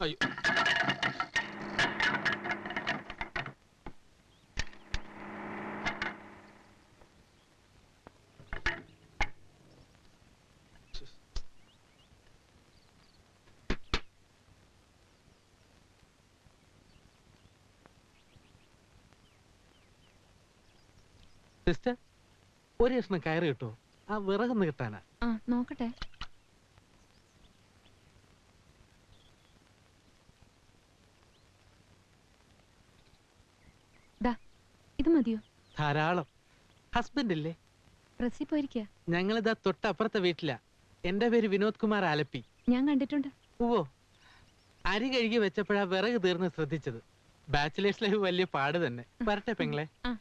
അയ്യോ. സിസ്റ്റർ ഒരു കഷ്ണം കയറി കിട്ടോ? ആ വിറകൊന്ന് കിട്ടാനാ. ആ നോക്കട്ടെ ദാ ഇത് മതിയോ ധാരാളം. ഹസ്ബൻഡ് ഇല്ലേ? പ്രസ്സിൽ പോയിരിക്കുക ഞങ്ങളിതാ തൊട്ടപ്പുറത്തെ വീട്ടിലാ. എന്റെ പേര് വിനോദ് കുമാർ ആലപ്പി. ഞാൻ കണ്ടിട്ടുണ്ട്. ഓ അരി കഴുകി വെച്ചപ്പോഴാ വിറക് തീർന്ന് ശ്രദ്ധിച്ചത്. ബാച്ചിലേഴ്സ് ലൈഫ് വലിയ പാട് തന്നെ. വരട്ടെ പെങ്ങളെ. ആ.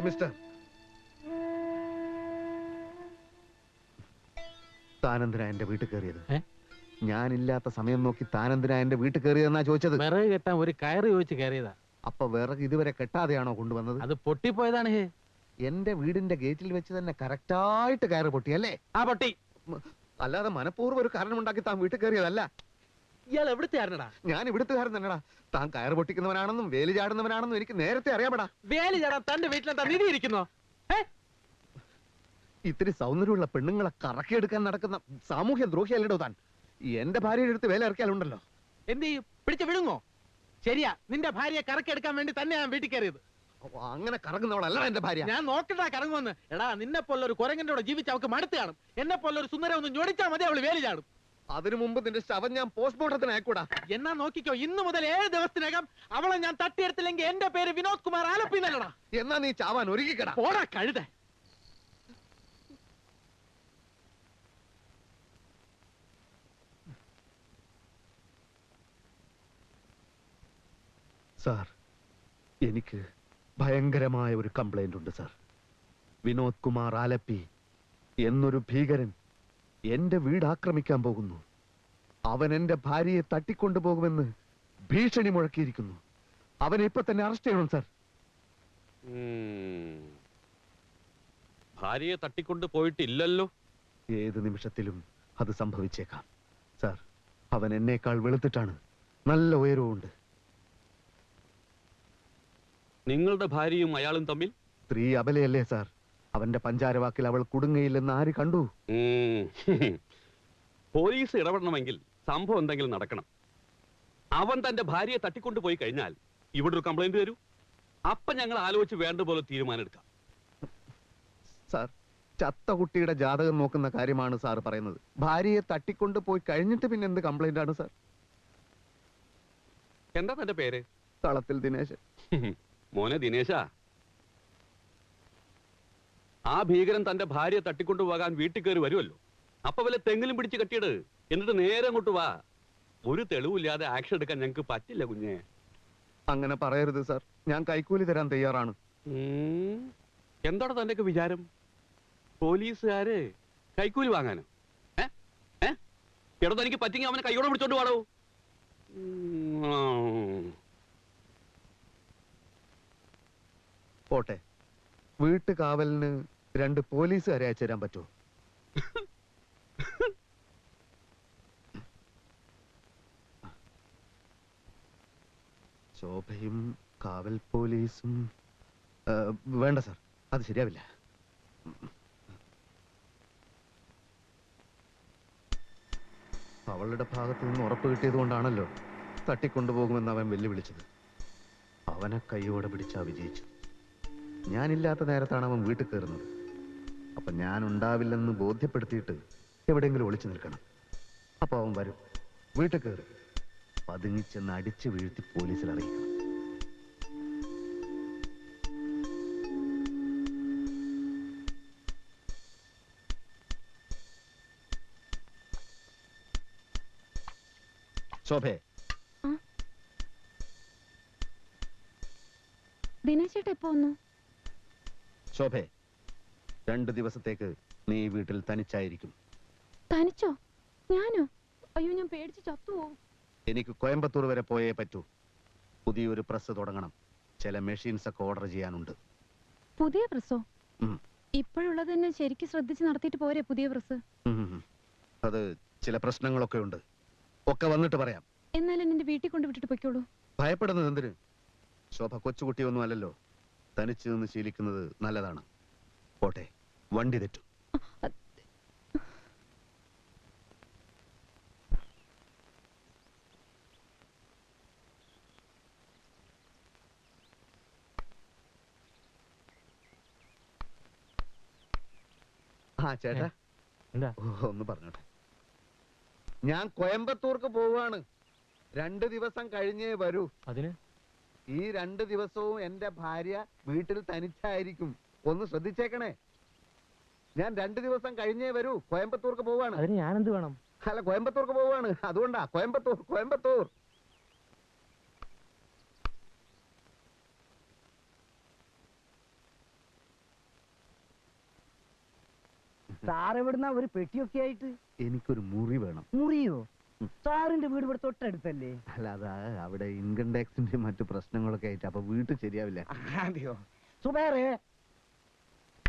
മിസ്റ്റർ താനെന്തിനാ എന്റെ വീട്ടിൽ കയറിയത്. ഏ? ഞാനില്ലാത്ത സമയം നോക്കി താനെന്തിനാ എന്റെ വീട്ടിൽ കയറിയതെന്നാ ചോദിച്ചത്. വിറക് കെട്ടാൻ ഒരു കയറ് ചോദിച്ച് കയറിയതാ. അപ്പൊ വിറക് ഇതുവരെ കെട്ടാതെയാണോ കൊണ്ടുവന്നത്? അത് പൊട്ടിപ്പോയതാണ്. ഹേ എന്റെ വീടിന്റെ ഗേറ്റിൽ വെച്ച് തന്നെ കറക്റ്റായിട്ട് കയറ് പൊട്ടി അല്ലേ ആ പൊട്ടി. അല്ലാതെ മനഃപൂർവം ഒരു കാരണമുണ്ടാക്കി താൻ വീട്ടിൽ കയറിയതല്ല. ഇയാൾ എവിടുത്തെ ആരണടാ ഞാൻ ഇവിടുത്തുകാരൻ തന്നെടാ. താൻ കയർ പൊട്ടിക്കുന്നവനാണെന്നും വേലി ചാടുന്നവനാണെന്നും എനിക്ക് നേരത്തെ അറിയാമടാ. വേലി ചാടാൻ തന്റെ വീട്ടിലെന്താ നിധി ഇരിക്കുന്നോ? ഏ ഇത്തിരി സൗന്ദര്യമുള്ള പെണ്ണുങ്ങളെ കറക്കിയെടുക്കാൻ നടക്കുന്ന സാമൂഹ്യ ദ്രോഹിയല്ലേടോ താൻ. എന്റെ ഭാര്യയുടെ അടുത്ത് വേല ഇറക്കിയാലുണ്ടല്ലോ. എന്ത് ചെയ്യും? പിടിച്ചു വിഴുങ്ങോ? ശരിയാ നിന്റെ ഭാര്യയെ കറക്കിയെടുക്കാൻ വേണ്ടി തന്നെ ഞാൻ വീട്ടിൽ കയറിയത്. അങ്ങനെ കറങ്ങുന്നവളല്ല എന്റെ ഭാര്യ. ഞാൻ നോക്കട്ടാ കറങ്ങുമെന്ന്. എടാ നിന്നെ പോലെ ഒരു കുരങ്ങന്റെ കൂടെ ജീവിച്ച അവക്ക് മടുത്ത് കാണും. എന്നെ പോലെ ഒരു സുന്ദരം ഒന്ന് ഞൊടിച്ചാൽ മതി അവൾ വേലി ചാടും. അതിനു മുമ്പ് നിന്റെ ശവം ഞാൻ പോസ്റ്റ്മോർട്ടത്തിന് അയക്കൂടാ എന്നാ നോക്കിക്കോ ഇന്നു മുതൽ ഏഴ് ദിവസത്തിനകം അവളെ ഞാൻ തട്ടിയെടുത്തില്ലെങ്കിൽ എന്റെ പേര് വിനോദ് കുമാർ ആലപ്പി നല്ലടാ എന്നാ നീ ചാവാൻ ഒരുക്കിക്കടാ പോടാ കഴുത. സാർ എനിക്ക് ഭയങ്കരമായ ഒരു കംപ്ലൈന്റ് ഉണ്ട് സാർ. വിനോദ് കുമാർ ആലപ്പി എന്നൊരു ഭീകരൻ എന്റെ വീട് ആക്രമിക്കാൻ പോകുന്നു. അവൻ എന്റെ ഭാര്യയെ തട്ടിക്കൊണ്ടുപോകുമെന്ന് ഭീഷണി മുഴക്കിയിരിക്കുന്നു. അവനെ ഇപ്പൊ തന്നെ അറസ്റ്റ് ചെയ്യണം സാർ. ഭാര്യയെ തട്ടിക്കൊണ്ട് പോയിട്ടില്ലല്ലോ? ഏത് നിമിഷത്തിലും അത് സംഭവിച്ചേക്കാം സാർ അവൻ എന്നേക്കാൾ വെളുത്തിട്ടാണ്. നല്ല ഉയരവുമുണ്ട് നിങ്ങളുടെ ഭാര്യയും അയാളും തമ്മിൽ? സ്ത്രീ അബലയല്ലേ സാർ അവന്റെ പഞ്ചാരവാക്കിൽ അവൾ കുടുങ്ങയില്ലെന്ന് ആര് കണ്ടു. പോലീസ് ഇടപെടണമെങ്കിൽ സംഭവം എന്തെങ്കിലും നടക്കണം. അവൻ തന്റെ ഭാര്യയെ തട്ടിക്കൊണ്ടു പോയി കഴിഞ്ഞാൽ ഇവിടെ ഒരു കംപ്ലൈന്റ് തരൂ അപ്പൊ ഞങ്ങൾ ആലോചിച്ച് വേണ്ട പോലെ തീരുമാനം എടുക്കാം സാർ ചത്ത കുട്ടിയുടെ ജാതകം നോക്കുന്ന കാര്യമാണ് സാർ പറയുന്നത്. ഭാര്യയെ തട്ടിക്കൊണ്ട് പോയി കഴിഞ്ഞിട്ട് പിന്നെ എന്ത് കംപ്ലൈന്റ് ആണ് സാർ? എന്താ തന്റെ പേര്? തളത്തിൽ ദിനേശ് മോനെ ദിനേശ ആ ഭീകരൻ തന്റെ ഭാര്യയെ തട്ടിക്കൊണ്ടു പോകാൻ വീട്ടിൽ കയറി വരുമല്ലോ. അപ്പൊ വല്ല തെങ്ങിലും പിടിച്ച് കെട്ടിയിട്. എന്നിട്ട് നേരെ അങ്ങോട്ട് വാ. ഒരു തെളിവില്ലാതെ ആക്ഷൻ എടുക്കാൻ ഞങ്ങൾക്ക് പറ്റില്ല കുഞ്ഞെ. അങ്ങനെ പറയരുത് സർ. ഞാൻ കൈക്കൂലി തരാൻ തയ്യാറാണ്. എന്താണ് തന്റെയൊക്കെ വിചാരം? പോലീസുകാര് കൈക്കൂലി വാങ്ങാനോ. എടോ തനിക്ക് പറ്റിങ്ങി അവനെ കൈയോടെ പിടിച്ചോണ്ട് വാടോ. പോട്ടെ. വീട്ടു കാവലിന് രണ്ട് പോലീസുകാരെ അയച്ചു തരാൻ പറ്റുമോ? ശോഭയും കാവൽ പോലീസും വേണ്ട സാർ അത് ശരിയാവില്ല. അവളുടെ ഭാഗത്ത് നിന്ന് ഉറപ്പ് കിട്ടിയത് കൊണ്ടാണല്ലോ തട്ടിക്കൊണ്ടുപോകുമെന്ന് അവൻ വെല്ലുവിളിച്ചത്. അവനെ കൈയോടെ പിടിച്ചാ വിജയിച്ചു ഞാനില്ലാത്ത നേരത്താണ് അവൻ വീട്ടിൽ കയറുന്നത്. അപ്പൊ ഞാൻ ഉണ്ടാവില്ലെന്ന് ബോധ്യപ്പെടുത്തിയിട്ട് എവിടെയെങ്കിലും ഒളിച്ചു നിൽക്കണം. അപ്പൊ അവൻ വരും. വീട്ടിൽ കയറി പതുങ്ങിച്ചെന്ന് അടിച്ചു വീഴ്ത്തി പോലീസിൽ അറിയിക്കണം. ശോഭേ. ദിനേശേട്ട വന്നു? ശോഭേ. രണ്ട് ദിവസത്തേക്ക് നീ വീട്ടിൽ തനിച്ചായിരിക്കും. തനിച്ചോ? ഞാനോ? അയ്യോ ഞാൻ പേടിച്ച് ചത്തുപോകും എനിക്ക് കോയമ്പത്തൂർ വരെ പോയേ പറ്റൂ. പുതിയൊരു പ്രസ് തുടങ്ങണം. ചില മെഷീൻസ് ഒക്കെ ഓർഡർ ചെയ്യാനുണ്ട്. പുതിയ പ്രസ്സോ? ഉം. ഇപ്പോഴുള്ളത് തന്നെ ശരിക്കും ശ്രദ്ധിച്ച് നടത്തിയിട്ട് പോരെ പുതിയ പ്രസ് ഉം. അത് ചില പ്രശ്നങ്ങളൊക്കെ ഉണ്ട്. ഒക്കെ വന്നിട്ട് പറയാം. എന്നാലും എന്നെ വീട്ടിൽ കൊണ്ട് വിട്ടിട്ട് പൊയ്ക്കോളൂ. ഭയപ്പെടുന്നത് എന്തിന്? ശോഭ കൊച്ചുകുട്ടിയൊന്നും അല്ലല്ലോ. തനിച്ചു നിന്ന് ശീലിക്കുന്നത് നല്ലതാണ്. പോട്ടെ വണ്ടി തെറ്റു. ആ ചേട്ടാ. എന്താ? ഒന്ന് പറഞ്ഞോട്ടെ. ഞാൻ കോയമ്പത്തൂർക്ക് പോവാണ് രണ്ട് ദിവസം കഴിഞ്ഞേ വരൂ. അതിന്? ഈ രണ്ട് ദിവസവും എന്റെ ഭാര്യ വീട്ടിൽ തനിച്ചായിരിക്കും. ഒന്ന് ശ്രദ്ധിച്ചേക്കണേ. ഞാൻ രണ്ടു ദിവസം കഴിഞ്ഞേ വരൂ. കോയമ്പത്തൂർക്ക് പോവാണ്. അതിന് എന്ത് വേണം? അല്ല കോയമ്പത്തൂർക്ക് പോവാണ്. അതുകൊണ്ടാ. കോയമ്പത്തൂർ കോയമ്പത്തൂർ. സാർ എവിടുന്ന ഒരു പെട്ടിയൊക്കെ ആയിട്ട്? എനിക്കൊരു മുറി വേണം. മുറിയോ? സാറിന്റെ വീട് ഇവിടെ തൊട്ടടുത്തല്ലേ? അല്ല അതാ അവിടെ ഇൻകം ടാക്സിന്റെ മറ്റു പ്രശ്നങ്ങളൊക്കെ ആയിട്ട്. അപ്പൊ വീട്ടിൽ ശരിയാവില്ല. അതെയോ? സുബേറെ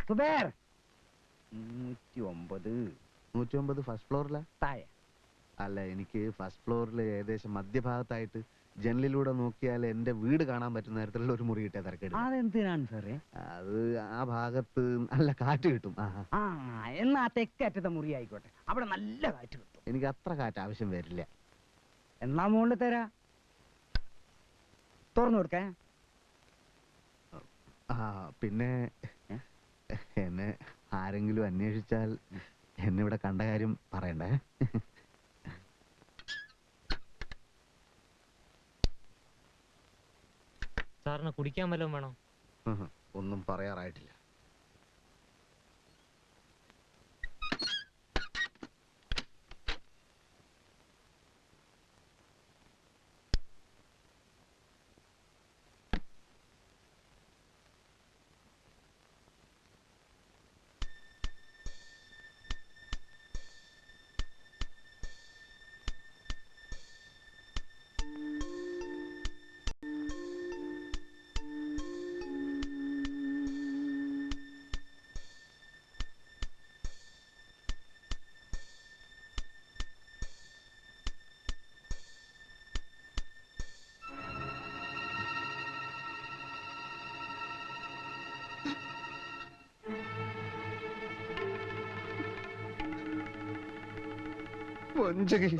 സുബേർ നൂറ്റി ഒമ്പത് നൂറ്റി ഒമ്പത് ഫസ്റ്റ് ഫ്ലോറിലാ താഴെ. അല്ല എനിക്ക് ഫസ്റ്റ് ഫ്ലോറിൽ ഏകദേശം മധ്യഭാഗത്തായിട്ട് ജനലിലൂടെ നോക്കിയാൽ എന്റെ വീട് കാണാൻ പറ്റുന്ന തരത്തിലുള്ള ഒരു മുറി കിട്ടിയ തിരക്കേട്. അതെന്തിനാണ് സാറേ? അത് ആ ഭാഗത്ത് നല്ല കാറ്റ് കിട്ടും. ആ എന്നാ തെക്കറ്റത്തെ മുറി ആയിക്കോട്ടെ. അവിടെ നല്ല കാറ്റ് കിട്ടും. എനിക്ക് അത്ര കാറ്റ് ആവശ്യം വരില്ല. എന്നാ മുകളിൽ തരാ. തുറന്നു കൊടുക്കേ. ആ പിന്നെ? എന്നെ ആരെങ്കിലും അന്വേഷിച്ചാൽ എന്നെ ഇവിടെ കണ്ട കാര്യം പറയണ്ടേ? സാറിന് കുടിക്കാൻ വല്ലതും വേണോ? ഒന്നും പറയാറായിട്ടില്ല. വഞ്ചകി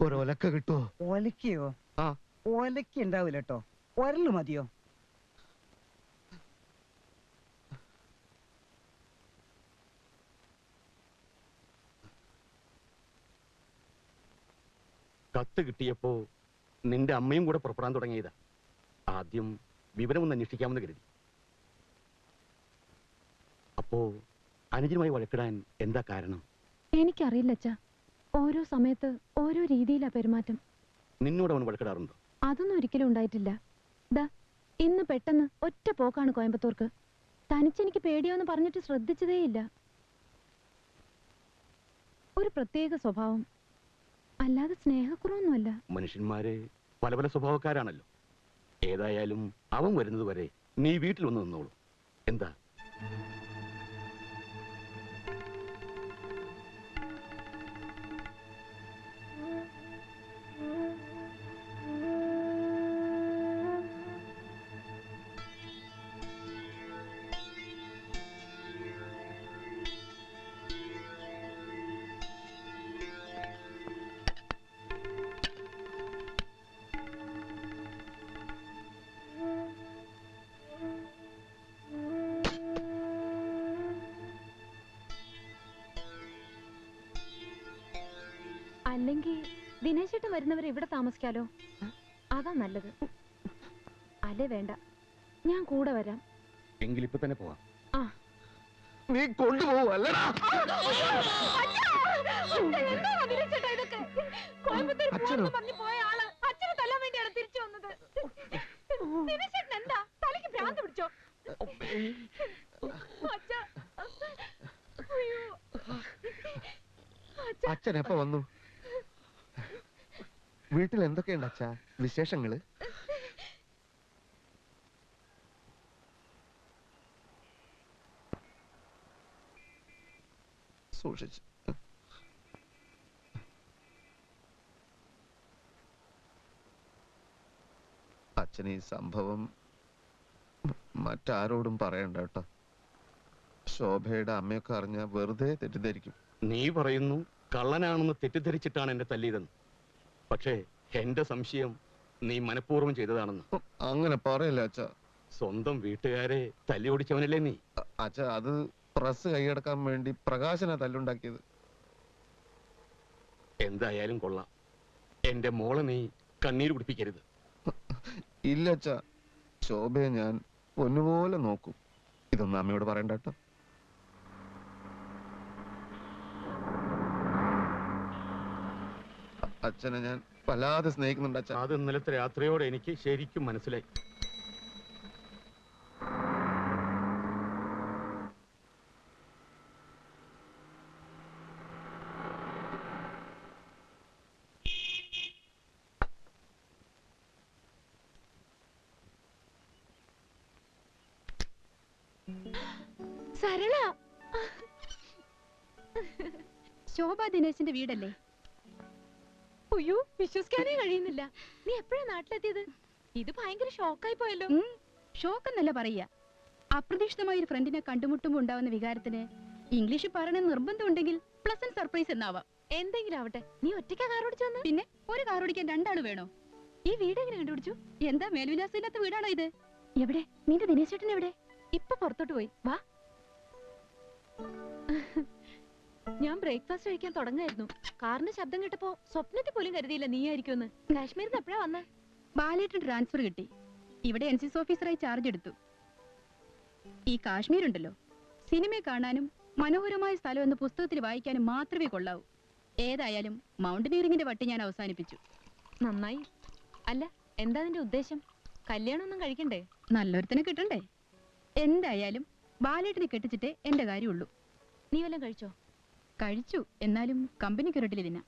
ഒരൊലക്ക കിട്ടുമോ ഒലക്കയോ ആ. ഒലക്ക ഉണ്ടാവില്ല കേട്ടോ ഒരൽ മതിയോ? കത്ത് കിട്ടിയപ്പോ നിന്റെ അമ്മയും കൂടെ പുറപ്പെടാൻ തുടങ്ങിയതാ. ആദ്യം വിവരം ഒന്ന് അന്വേഷിക്കാമെന്ന് കരുതി. അപ്പോ അനുജനുമായി വഴക്കിടാൻ എന്താ കാരണം? എനിക്കറിയില്ല അച്ഛാ. ഓരോ സമയത്ത് ഓരോ രീതിയിലാ പെരുമാറ്റം. നിന്നോട് അവൻ വഴക്കിടാറുണ്ടോ? അതൊന്നും ഒരിക്കലും ഉണ്ടായിട്ടില്ല. ദാ ഇന്ന് പെട്ടെന്ന് ഒറ്റ പോക്കാണ് കോയമ്പത്തൂർക്ക്. തനിച്ചെനിക്ക് പേടിയോന്ന് പറഞ്ഞിട്ട് ശ്രദ്ധിച്ചതേയില്ല. ഒരു പ്രത്യേക സ്വഭാവം. അല്ലാതെ സ്നേഹക്കുറവൊന്നുമല്ല. മനുഷ്യന്മാരെ പല പല സ്വഭാവക്കാരാണല്ലോ. ഏതായാലും അവൻ വരുന്നതുവരെ നീ വീട്ടിൽ ഒന്ന് നിന്നോളൂ. എന്താ? അല്ലെങ്കിൽ ദിനേശേട്ടൻ വരുന്നവരെ ഇവിടെ താമസിക്കാലോ? അതാ നല്ലത്. അല്ലേ വേണ്ട. ഞാൻ കൂടെ വരാം. എങ്കിൽ ഇപ്പൊ തന്നെ പോവാം. ആ. നീ അച്ഛനോ? അച്ഛൻ എപ്പോ വന്നു? വീട്ടിൽ എന്തൊക്കെയുണ്ട് അച്ഛാ? വിശേഷങ്ങൾ? സൂക്ഷിച്ചു. അച്ഛൻ ഈ സംഭവം മറ്റാരോടും പറയണ്ട കേട്ടോ. ശോഭയുടെ അമ്മയൊക്കെ അറിഞ്ഞ വെറുതെ തെറ്റിദ്ധരിക്കും. നീ പറയുന്നു കള്ളനാണെന്ന് തെറ്റിദ്ധരിച്ചിട്ടാണ് എന്റെ തല്ലിയതെന്ന്. പക്ഷേ എന്റെ സംശയം നീ മനഃപൂർവം ചെയ്തതാണെന്ന്. അങ്ങനെ പറയല്ല അച്ഛ. സ്വന്തം വീട്ടുകാരെ തല്ലി ഓടിച്ചവനല്ലേ നീ? അച്ഛ അത് പ്രസ് കൈയടക്കാൻ വേണ്ടി പ്രകാശന തല്ലുണ്ടാക്കിയത്. എന്തായാലും കൊള്ളാം. എന്റെ മോളെ നീ കണ്ണീര് കുടിപ്പിക്കരുത് ഇല്ല അച്ഛ. ശോഭയെ ഞാൻ പൊന്നുപോലെ നോക്കും. ഇതൊന്നും അമ്മയോട് പറയണ്ട കേട്ടോ. അച്ഛനെ ഞാൻ വല്ലാതെ സ്നേഹിക്കുന്നുണ്ട് അച്ഛൻ. അത് ഇന്നലത്തെ രാത്രിയോടെ എനിക്ക് ശരിക്കും മനസ്സിലായി. സരള. ശോഭ ദിനേശിന്റെ വീടല്ലേ? വിശ്വസിക്കാനേ കഴിയുന്നില്ല. നീ എപ്പോഴാ നാട്ടിലെത്തിയത്? ഇത് ഭയങ്കര ഷോക്കായി പോയല്ലോ. ഷോക്ക് എന്നല്ല പറയുക. അപ്രതീക്ഷിതമായ ഒരു ഫ്രണ്ടിനെ കണ്ടുമുട്ടുമ്പോൾ ഉണ്ടാവുന്ന വികാരത്തിന് ഇംഗ്ലീഷ് പറയണ നിർബന്ധമുണ്ടെങ്കിൽ പ്ലസന്റ് സർപ്രൈസ് എന്നാവാം. എന്തെങ്കിലും ആവട്ടെ. നീ ഒറ്റയ്ക്കാ കാർ ഓടിച്ചു വന്ന്? പിന്നെ ഒരു കാർ ഓടിക്കാൻ രണ്ടാൾ വേണോ? ഈ വീട് എങ്ങനെ കണ്ടുപിടിച്ചു? എന്താ മേൽവിലാസമില്ലാത്ത വീടാണോ ഇത്? എവിടെ? നിന്റെ ദിനേശ് ചേട്ടൻ എവിടെ? ഇപ്പൊ പുറത്തോട്ട് പോയി. വാ. ഞാൻ ബ്രേക്ക്ഫാസ്റ്റ് കഴിക്കാൻ തുടങ്ങായിരുന്നു. കാറിന്റെ ശബ്ദം കേട്ടപ്പോ സ്വപ്നത്തിൽ പോലും കരുതിയില്ല നീ ആയിരിക്കുമെന്ന് കാശ്മീരിൽ നിന്ന് എപ്പോഴാ വന്ന? ബാലേട്ടൻ ട്രാൻസ്ഫർ കിട്ടി. ഇവിടെ എൻ സി എസ് ഓഫീസറായി ചാർജ് എടുത്തു. ഈ കാശ്മീർ ഉണ്ടല്ലോ സിനിമ കാണാനും മനോഹരമായ സ്ഥലം എന്ന് പുസ്തകത്തിൽ വായിക്കാനും മാത്രമേ കൊള്ളാവൂ. ഏതായാലും മൗണ്ടനീറിംഗിന്റെ വട്ടി ഞാൻ അവസാനിപ്പിച്ചു. നന്നായി. അല്ല എന്താ നിന്റെ ഉദ്ദേശം? കല്യാണമൊന്നും കഴിക്കണ്ടേ? നല്ലൊരുത്തനെ കിട്ടണ്ടേ? എന്തായാലും ബാലേട്ടനെ കെട്ടിച്ചിട്ടേ എന്റെ കാര്യമുള്ളൂ. നീ വല്ലതും കഴിച്ചോ? കഴിച്ചു. എന്നാലും കമ്പനി ഒരിട്ടിലിതിന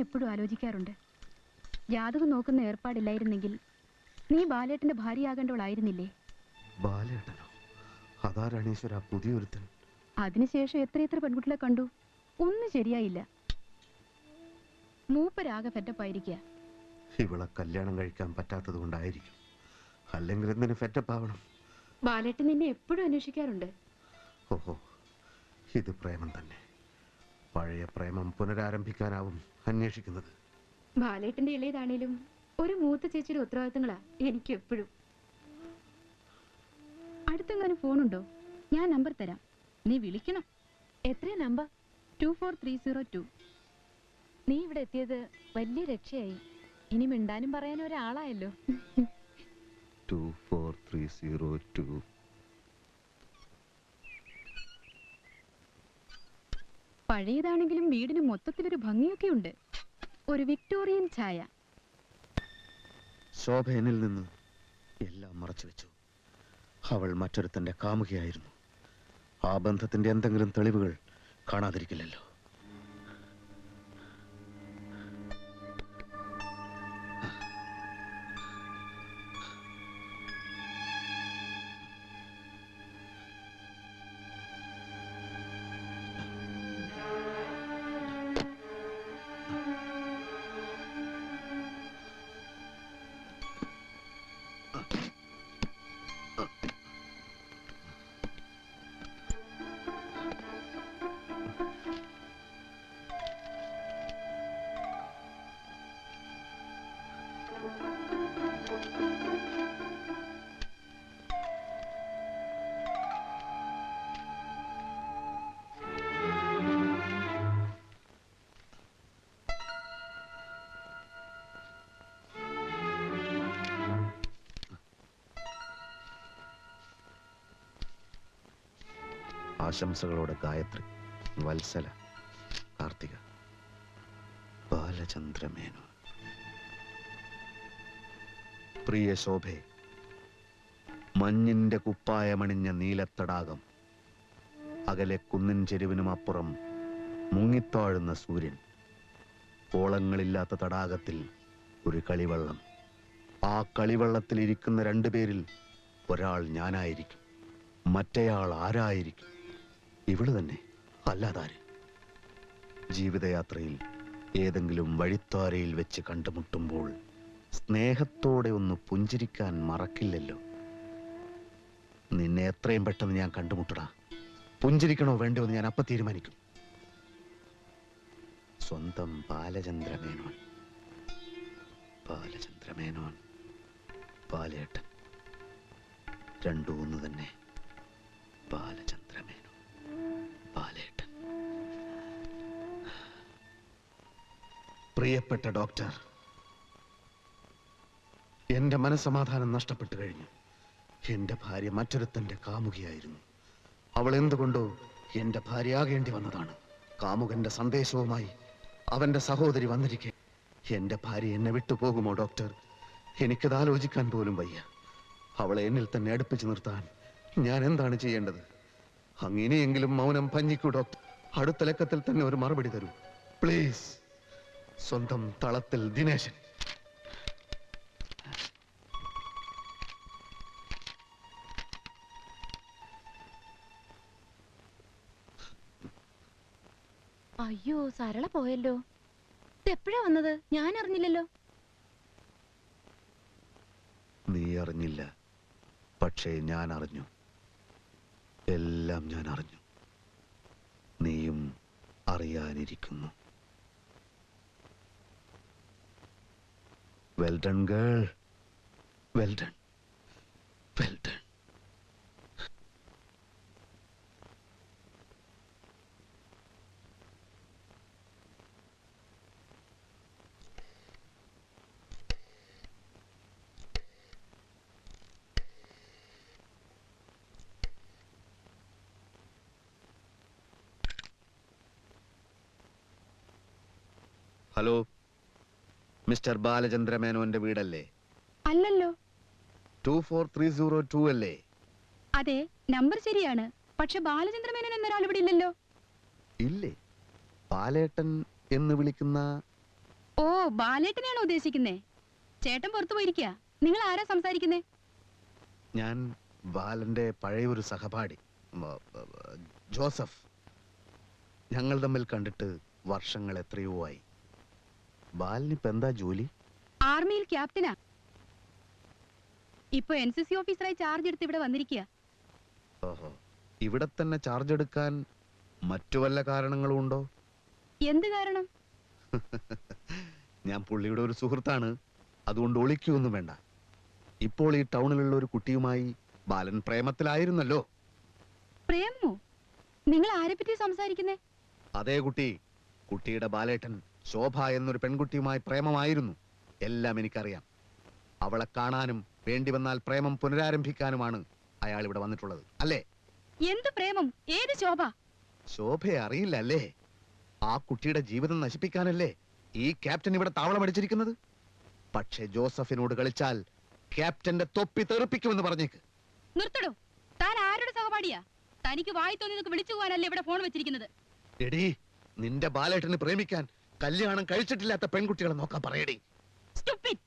എപ്പോഴും ആലോചിക്കാറുണ്ട്. ജാതകം നോക്കുന്ന ഏർപ്പാടില്ലായിരുന്നെങ്കിൽ നീ ബാലേട്ടന്റെ ഭാര്യയാകേണ്ടവളായിരുന്നില്ലേ? ബാലേട്ടനോ? ഈശ്വര പുതിയൊരുത്തൻ. അതിനുശേഷം എത്രയെത്ര പെൺകുട്ടികളെ കണ്ടു? ഒന്നും ശരിയായില്ല. മൂപ്പരാകെ ഫെറ്റപ്പായിരിക്കുക ഇവളെ കല്യാണം കഴിക്കാൻ പറ്റാത്തത് കൊണ്ടായിരിക്കും. അല്ലെങ്കിൽ എന്തിനു ഫെറ്റപ്പ് ആവണം? ബാലേട്ടൻ നിന്നെ എപ്പോഴും അന്വേഷിക്കാറുണ്ട്. ഓഹോ ഇത് പ്രേമം തന്നെ. പഴയ പ്രേമം പുനരാരംഭിക്കാനാവും. അന്വേഷിക്കുന്നത്. ബാലേട്ടന്റെ ഇളയതാണേലും ഒരു മൂത്ത ചേച്ചിയുടെ ഉത്തരവാദിത്തങ്ങളാ എനിക്ക് എപ്പോഴും. അടുത്തെങ്ങാനും ഫോണുണ്ടോ? ഞാൻ നമ്പർ തരാം. നീ വിളിക്കണം. എത്രയാ number? Two four three zero two. നീ ഇവിടെ എത്തിയത് വലിയ രക്ഷയായി. ഇനി മിണ്ടാനും പറയാനും ഒരാളായല്ലോ. Two four three zero two. പഴയതാണെങ്കിലും വീടിന് മൊത്തത്തിലൊരു ഭംഗിയൊക്കെ ഉണ്ട് ഒരു വിക്ടോറിയൻ ഛായ. ശോഭ എന്നിൽ നിന്ന് എല്ലാം മറച്ചു വെച്ചു. അവൾ മറ്റൊരുത്തന്റെ കാമുകയായിരുന്നു. ആ ബന്ധത്തിന്റെ എന്തെങ്കിലും തെളിവുകൾ കാണാതിരിക്കില്ലല്ലോ. ആശംസകളോടെ ഗായത്രി വത്സല കാർത്തിക ബാലചന്ദ്രമേനോ പ്രിയ ശോഭെ മഞ്ഞിന്റെ കുപ്പായമണിഞ്ഞ നീലത്തടാകം അകലെ കുന്നിൻ ചെരുവിനും അപ്പുറം മുങ്ങിത്താഴുന്ന സൂര്യൻ കോളങ്ങളില്ലാത്ത തടാകത്തിൽ ഒരു കളിവള്ളം. ആ കളിവള്ളത്തിൽ ഇരിക്കുന്ന രണ്ടുപേരിൽ ഒരാൾ ഞാനായിരിക്കും മറ്റേയാൾ ആരായിരിക്കും? ഇവൾ തന്നെ. അല്ലാതാര്? ജീവിതയാത്രയിൽ ഏതെങ്കിലും വഴിത്താരയിൽ വെച്ച് കണ്ടുമുട്ടുമ്പോൾ സ്നേഹത്തോടെ ഒന്ന് പുഞ്ചിരിക്കാൻ മറക്കില്ലല്ലോ. നിന്നെ എത്രയും പെട്ടെന്ന് ഞാൻ കണ്ടുമുട്ടടാ. പുഞ്ചിരിക്കണോ വേണ്ടോ എന്ന് ഞാൻ അപ്പൊ തീരുമാനിക്കും. സ്വന്തം ബാലചന്ദ്രമേനോൻ. ബാലചന്ദ്രമേനോൻ. ബാലേട്ടൻ. രണ്ടു ഒന്ന് തന്നെ. ബാലചന്ദ്രമേനോൻ ബാലേട്ടൻ പ്രിയപ്പെട്ട ഡോക്ടർ എന്റെ മനസമാധാനം നഷ്ടപ്പെട്ടു കഴിഞ്ഞു. എന്റെ ഭാര്യ മറ്റൊരുത്തന്റെ കാമുകിയായിരുന്നു. അവൾ എന്തുകൊണ്ടോ എന്റെ ഭാര്യയാകേണ്ടി വന്നതാണ്. കാമുകന്റെ സന്ദേശവുമായി അവന്റെ സഹോദരി വന്നിരിക്കെ. എന്റെ ഭാര്യ എന്നെ വിട്ടുപോകുമോ ഡോക്ടർ? എനിക്കത് ആലോചിക്കാൻ പോലും വയ്യ. അവളെ എന്നിൽ തന്നെ അടുപ്പിച്ചു നിർത്താൻ ഞാൻ എന്താണ് ചെയ്യേണ്ടത്? അങ്ങനെയെങ്കിലും മൗനം ഭഞ്ജിക്കൂ ഡോക്ടർ. അടുത്ത ലക്കത്തിൽ തന്നെ ഒരു മറുപടി തരൂ. പ്ലീസ്. സ്വന്തം തളത്തിൽ ദിനേശൻ. അയ്യോ സരള പോയല്ലോ. എപ്പോഴാ വന്നത്? ഞാൻ അറിഞ്ഞില്ലല്ലോ. നീ അറിഞ്ഞില്ല. പക്ഷേ ഞാൻ അറിഞ്ഞു. എല്ലാം ഞാൻ അറിഞ്ഞു. നീയും അറിയാനിരിക്കുന്നു. Well done girl well done well done hello. Mister Balachandra മേനോന്റെ വീടല്ലേ? അല്ലല്ലോ. Two four three zero two അല്ലേ? അതെ നമ്പർ ശരിയാണ്. പക്ഷെ ബാലചന്ദ്ര മേനോൻ എന്നൊരാൾ ഇവിടെ ഇല്ലല്ലോ. ഇല്ലേ? ബാലേട്ടൻ എന്ന് വിളിക്കുന്ന ഓ ബാലേട്ടനെയാണോ ഉദ്ദേശിക്കുന്നേ? ചേട്ടൻ പുറത്തു പോയിരിക്കുക നിങ്ങൾ ആരാ സംസാരിക്കുന്നേ? ഞാൻ ബാലന്റെ പഴയൊരു സഹപാഠി ജോസഫ്. ഞങ്ങൾ തമ്മിൽ കണ്ടിട്ട് വർഷങ്ങൾ എത്രയോ ആയി. ബാലിനിപ്പോ എന്താ ജോലി? ആർമിയിൽ ക്യാപ്റ്റനാ. ഇപ്പൊ എൻ സി സി ഓഫീസറായി ചാർജ് എടുത്ത് ഇവിടെ വന്നിരിക്കുക ഇവിടെ തന്നെ ചാർജ് എടുക്കാൻ മറ്റു വല്ല കാരണങ്ങളും ഉണ്ടോ? എന്ത് കാരണം? ഞാൻ പുള്ളിയുടെ ഒരു സുഹൃത്താണ്. അതുകൊണ്ട് ഒളിക്കൊന്നും വേണ്ട. ഇപ്പോൾ ഈ ടൗണിലുള്ള ഒരു കുട്ടിയുമായി ബാലൻ പ്രേമത്തിലായിരുന്നല്ലോ. പ്രേമോ നിങ്ങൾ ആരെ പറ്റി സംസാരിക്കുന്നേ? അതേ കുട്ടി കുട്ടിയുടെ ബാലേട്ടൻ. ശോഭ എന്നൊരു പെൺകുട്ടിയുമായി പ്രേമമായിരുന്നു. എല്ലാം എനിക്കറിയാം. അവളെ കാണാനും വേണ്ടി വന്നാൽ പ്രേമം പുനരാരംഭിക്കാനുമാണ് അയാൾ ഇവിടെ വന്നിട്ടുള്ളത്. അല്ലേ? എന്ത് പ്രേമം? ഏത് ശോഭ? ശോഭയെ അറിയില്ല അല്ലേ? ആ കുട്ടിയുടെ ജീവിതം നശിപ്പിക്കാനല്ലേ ഈ ക്യാപ്റ്റൻ ഇവിടെ താവളം അടിച്ചിരിക്കുന്നത്? പക്ഷേ ജോസഫിനോട് കളിച്ചാൽ ക്യാപ്റ്റന്റെ തൊപ്പി തെറിപ്പിക്കുമെന്ന് പറഞ്ഞേക്ക്. നിർത്തടോ. താൻ ആരുടെ സഹപാഠിയാ? തനിക്ക് വായി തോന്നിയതൊക്കെ വിളിച്ചു പോകാനല്ലേ ഇവിടെ ഫോൺ വെച്ചിരിക്കുന്നത്? എടീ നിന്റെ ബാലേട്ടന് പ്രേമിക്കാൻ കല്യാണം കഴിച്ചിട്ടില്ലാത്ത പെൺകുട്ടികളെ നോക്കാൻ പറയടി Stupid.